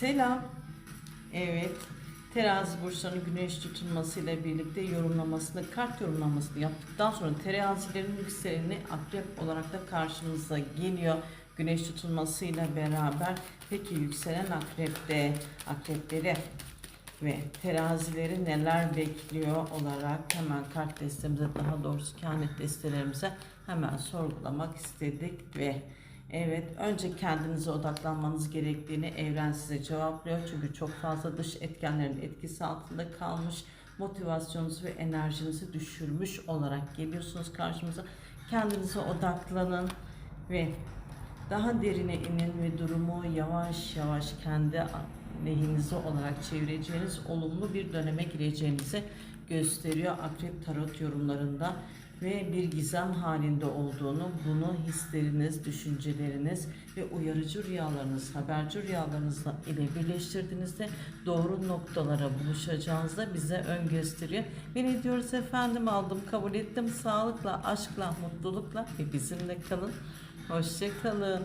Selam. Evet. Terazi burçlarının güneş tutulmasıyla birlikte yorumlamasını, kart yorumlamasını yaptıktan sonra terazilerin yükseleni akrep olarak da karşımıza geliyor. Güneş tutulmasıyla beraber peki yükselen akrepte, akrepleri ve terazileri neler bekliyor olarak hemen kart destemize daha doğrusu kehanet destelerimize hemen sorgulamak istedik ve Evet, önce kendinize odaklanmanız gerektiğini evren size cevaplıyor. Çünkü çok fazla dış etkenlerin etkisi altında kalmış, motivasyonunuzu ve enerjinizi düşürmüş olarak geliyorsunuz karşımıza. Kendinize odaklanın ve daha derine inin ve durumu yavaş yavaş kendi lehinize olarak çevireceğiniz olumlu bir döneme gireceğinizi gösteriyor Akrep Tarot yorumlarında ve bir gizem halinde olduğunu, bunu hisleriniz, düşünceleriniz ve uyarıcı rüyalarınız, haberci rüyalarınızla ile birleştirdiğinizde doğru noktalara buluşacağınızda bize ön gösteriyor. Beni diyoruz efendim aldım, kabul ettim. Sağlıkla, aşkla, mutlulukla ve bizimle kalın. Hoşçakalın.